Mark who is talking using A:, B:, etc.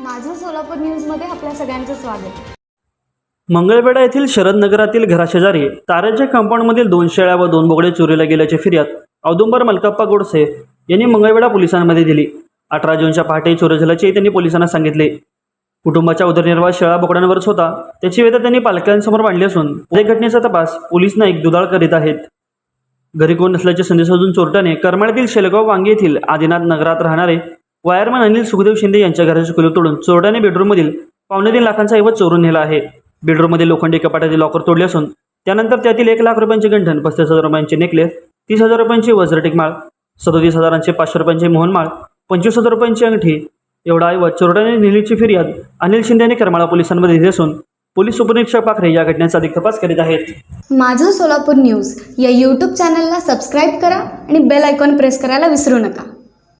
A: माझं सोलापूर न्यूजमध्ये आपल्या सगळ्यांचं स्वागत.
B: मंगळवेढा येथील शरद नगरातील घराशेजारी तारेच्या कंपाऊंडमधील दोन शेळ्या व दोन बोकडे चोरीला गेल्याची फिर्याद औदुंबर मलकप्पा गोडसे यांनी मंगळवेढा पोलिसांमध्ये दिली. अठरा जूनच्या पहाटे चोरी झाल्याचे त्यांनी पोलिसांना सांगितले. कुटुंबाच्या उदरनिर्वाह शेळा बोकड्यांवरच होता. त्याची वेदना त्यांनी पालकांसमोर मांडली असून या घटनेचा तपास पोलीस नाईक दुधाळ करीत आहेत. घरी कोण नसल्याचे संदेश अजून चोरट्याने करमाळ्यातील शेलगाव वांगी येथील आदिनाथ नगरात राहणारे वायरमन अनिल सुखदेव शिंदे यांच्या घराची कुलूप तोडून चोरट्याने बेडरूममधील पावणे तीन लाखांचा ऐवज चोरून नेला आहे. बेडरूममध्ये लोखंडी कपाटाचे लॉकर तोडले असून त्यानंतर त्यातील एक लाख रुपयांचे गंठन पस्तीस हजार रुपयांचे नेकलेस तीस हजार रुपयांची वज्रटिक माळ सदोतीस हजारांचे पाचशे रुपयांचे मोहनमाळ पंचवीस हजार रुपयांची अंगठी एवढा ऐवज चोरट्याने नेलीची फिर्याद अनिल शिंदे यांनी करमाळा पोलिसांमध्ये दिली असून पोलीस उपनिरीक्षक पाखरे या घटनेचा अधिक तपास करीत आहेत.
A: माझं सोलापूर न्यूज या यूट्यूब चॅनलला सबस्क्राईब करा आणि बेल आयकॉन प्रेस करायला विसरू नका.